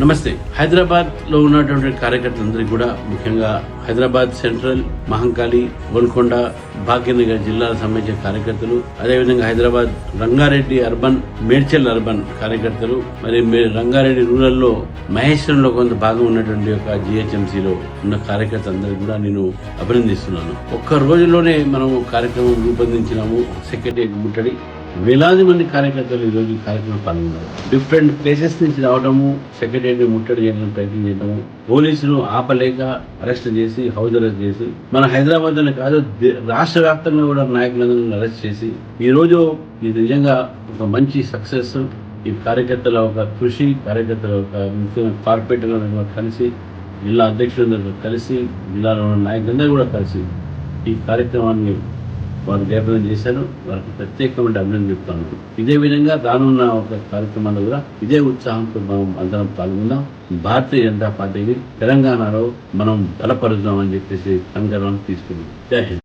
నమస్తే. హైదరాబాద్లో ఉన్నటువంటి కార్యకర్తలందరికీ కూడా ముఖ్యంగా హైదరాబాద్ సెంట్రల్ మహంకాళి గోల్కొండ భాగ్యనగర్ జిల్లాలకు సంబంధించిన కార్యకర్తలు అదేవిధంగా హైదరాబాద్ రంగారెడ్డి అర్బన్ మేడ్చల్ అర్బన్ కార్యకర్తలు మరి మే- రంగారెడ్డి రూరల్లో మహేశ్వరంలో కొంత భాగం ఉన్నటువంటి ఒక జిహెచ్ఎంసీలో ఉన్న కార్యకర్తలందరికీ కూడా నేను అభినందిస్తున్నాను. ఒక్క రోజులోనే మనము కార్యక్రమం రూపొందించినాము. సెక్రటరీ ముట్టడి. వేలాది మంది కార్యకర్తలు ఈరోజు రోజు కార్యక్రమం పాల్గొన్నారు. డిఫరెంట్ ప్లేసెస్ నుంచి రావడము సెక్రటరీ ముట్టడి చేయడానికి ప్రయత్నం చేయడము పోలీసులు ఆపలేక అరెస్ట్ చేసి హౌస్ అరెస్ట్ చేసి మన హైదరాబాద్ అనే కాదు దే- రాష్ట్ర వ్యాప్తంగా కూడా నాయకులందరినీ అరెస్ట్ చేసి ఈ రోజు ఇది నిజంగా ఒక మంచి సక్సెస్ ఈ కార్యకర్తల ఒక కృషి కార్యకర్తల ఒక ముఖ్యమైన కలిసి జిల్లా అధ్యక్షులందరూ కలిసి జిల్లాలో ఉన్న నాయకులందరూ కూడా కలిసి ఈ కార్యక్రమాన్ని వారు జయప్రదం చేశారు. వారికి ప్రత్యేకమైన అభినందన చెప్తాను. ఇదే విధంగా రానున్న ఒక కార్యక్రమాల్లో కూడా ఇదే ఉత్సాహంతో మనం అందరం పాల్గొందాం. భారతీయ జనతా పార్టీని తెలంగాణలో మనం బలపరుద్దామని చెప్పేసి సంకల్పం తీసుకున్నాం జై హింద్.